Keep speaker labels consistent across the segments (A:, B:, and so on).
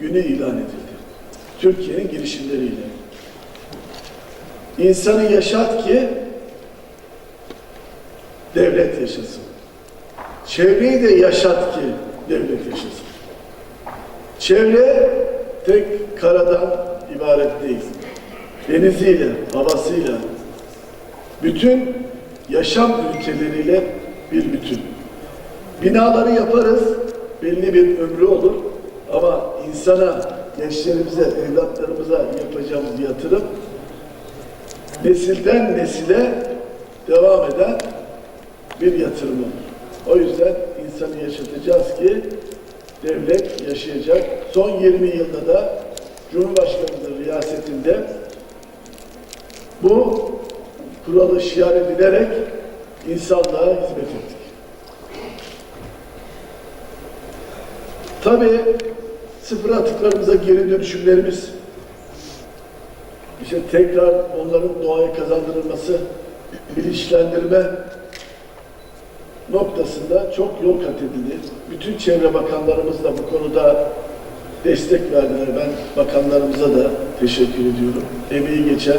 A: günü ilan edildi. Türkiye'nin girişimleriyle. İnsanı yaşat ki devlet yaşasın. Çevreyi de yaşat ki devlet yaşasın. Çevre tek karadan ibaret değil. Deniziyle, havasıyla, bütün yaşam ülkeleriyle bir bütün. Binaları yaparız, belli bir ömrü olur insana, gençlerimize, evlatlarımıza yapacağımız yatırım nesilden nesile devam eden bir yatırım. O yüzden insanı yaşatacağız ki devlet yaşayacak. Son 20 yılda da Cumhurbaşkanımızın riyasetinde bu kuralı şiar edilerek insanlığa hizmet ettik. Tabii sıfır atıklarımıza geri dönüşümlerimiz işte tekrar onların doğaya kazandırılması, bilinçlendirme noktasında çok yol kat edildi. Bütün çevre bakanlarımız da bu konuda destek verdiler. Ben bakanlarımıza da teşekkür ediyorum. Emeği geçen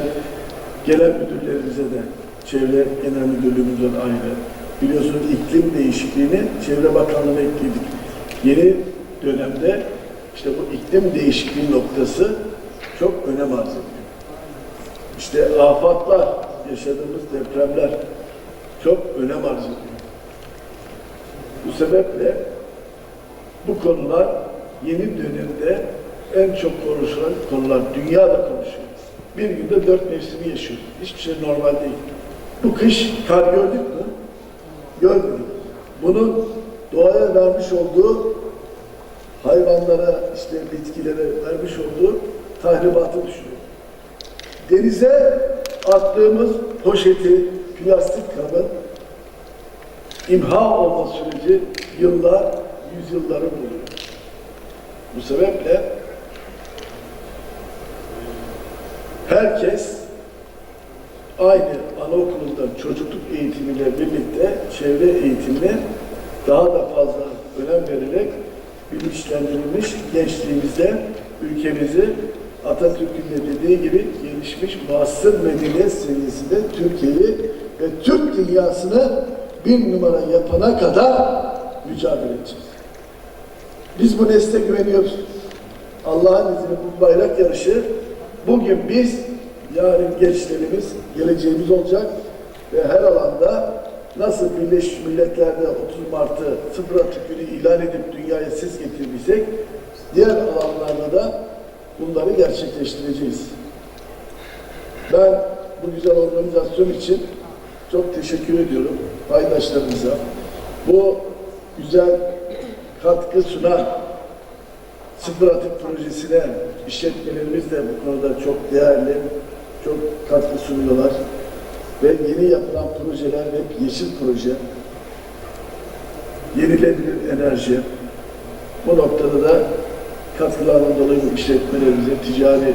A: gelen müdürlerimize de Çevre Genel Müdürlüğümüzden ayrı. Biliyorsunuz iklim değişikliğini Çevre Bakanlığı'na ekledik. Yeni dönemde işte bu iklim değişikliği noktası çok önem arz ediyor. İşte afatlar, yaşadığımız depremler çok önem arz ediyor. Bu sebeple bu konular yeni dönemde en çok konuşulan konular. Dünya da konuşuyor. Bir günde dört mevsimi yaşıyor. Hiçbir şey normal değil. Bu kış kar gördük mü? Görmedik. Bunun doğaya vermiş olduğu işte bitkilere vermiş olduğu tahribatı düşünüyor. Denize attığımız poşeti, plastik kabın imha olma süreci yıllar, yüzyılları buluyor. Bu sebeple herkes aynı anaokulunda çocukluk eğitimiyle birlikte çevre eğitimine daha da fazla önem verilerek bilinçlendirilmiş gençliğimizde ülkemizi Atatürk'ün de dediği gibi gelişmiş muasır medeniyet seviyesinde Türkiye'yi ve Türk dünyasını bir numara yapana kadar mücadele edeceğiz. Biz bu nesle güveniyoruz. Allah'ın izniyle bu bayrak yarışı bugün biz, yarın gençlerimiz, geleceğimiz olacak ve her alanda nasıl Birleşmiş Milletler'de 30 Mart'ı sıfır atık günü ilan edip dünyaya ses getirdiysek diğer alanlarda da bunları gerçekleştireceğiz. Ben bu güzel organizasyon için çok teşekkür ediyorum paydaşlarımıza. Bu güzel katkı sunan sıfır atık projesine işletmelerimiz de bu konuda çok değerli, çok katkı sunuyorlar. Ve yeni yapılan projeler hep yeşil proje. Yenilebilir enerji. Bu noktada da katkılarından dolayı işletmelerimize, ticari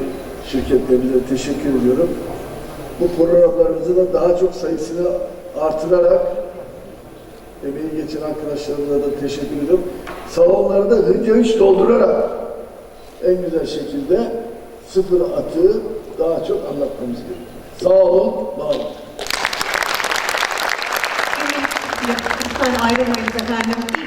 A: şirketlerimize teşekkür ediyorum. Bu programlarımızı da daha çok sayısını artırarak emeği geçen arkadaşlarımıza da teşekkür ediyorum. Salonları da hınca hınç doldurarak en güzel şekilde sıfır atığı daha çok anlatmamız gerekiyor. Sağ olun, var olun.
B: I don't you can